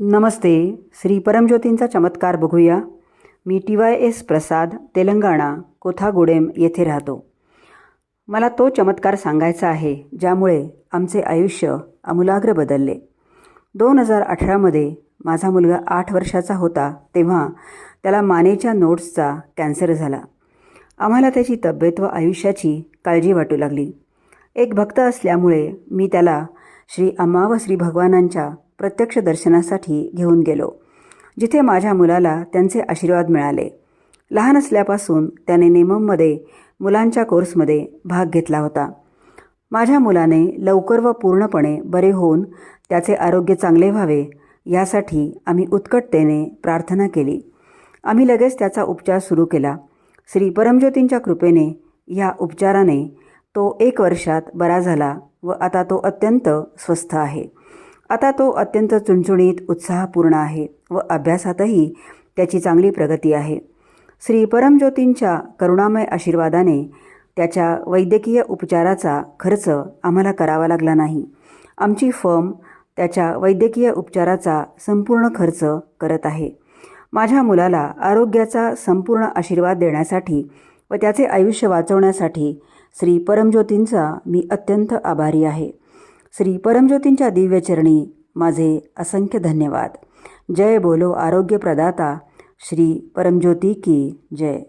नमस्ते श्री परमज्योतींचा चमत्कार बघूया. मी T Y S Prasad Telangana Kothagudem येथे राहतो. मला तो चमत्कार सांगायचा आहे ज्यामुळे आमचे आयुष्य आमूलाग्र बदलले. दोन हजार अठरामध्ये माझा मुलगा आठ वर्षाचा होता तेव्हा त्याला मानेच्या नोट्सचा कॅन्सर झाला. आम्हाला त्याची तब्येत व आयुष्याची काळजी वाटू लागली. एक भक्त असल्यामुळे मी त्याला श्री अम्मा व श्री भगवानांच्या प्रत्यक्ष दर्शनासाठी घेऊन गेलो. जिथे माझ्या मुलाला त्यांचे आशीर्वाद मिळाले. लहान असल्यापासून त्याने नेमममध्ये मुलांच्या कोर्समध्ये भाग घेतला होता. माझ्या मुलाने लवकर व पूर्णपणे बरे होऊन त्याचे आरोग्य चांगले व्हावे यासाठी आम्ही उत्कटतेने प्रार्थना केली. आम्ही लगेच त्याचा उपचार सुरू केला. श्री परमज्योतींच्या कृपेने या उपचाराने तो एक वर्षात बरा झाला व आता तो अत्यंत स्वस्थ आहे. आता तो अत्यंत चुणचुणीत उत्साहपूर्ण आहे व अभ्यासातही त्याची चांगली प्रगती आहे. श्री परमज्योतींच्या करुणामय आशीर्वादाने त्याच्या वैद्यकीय उपचाराचा खर्च आम्हाला करावा लागला नाही. आमची फर्म त्याच्या वैद्यकीय उपचाराचा संपूर्ण खर्च करत आहे. माझ्या मुलाला आरोग्याचा संपूर्ण आशीर्वाद देण्यासाठी व त्याचे आयुष्य वाचवण्यासाठी श्री परमज्योतींचा मी अत्यंत आभारी आहे. श्री परमज्योतींच्या दिव्यचरणी माझे असंख्य धन्यवाद. जय बोलो आरोग्य प्रदाता श्री परमज्योती की जय.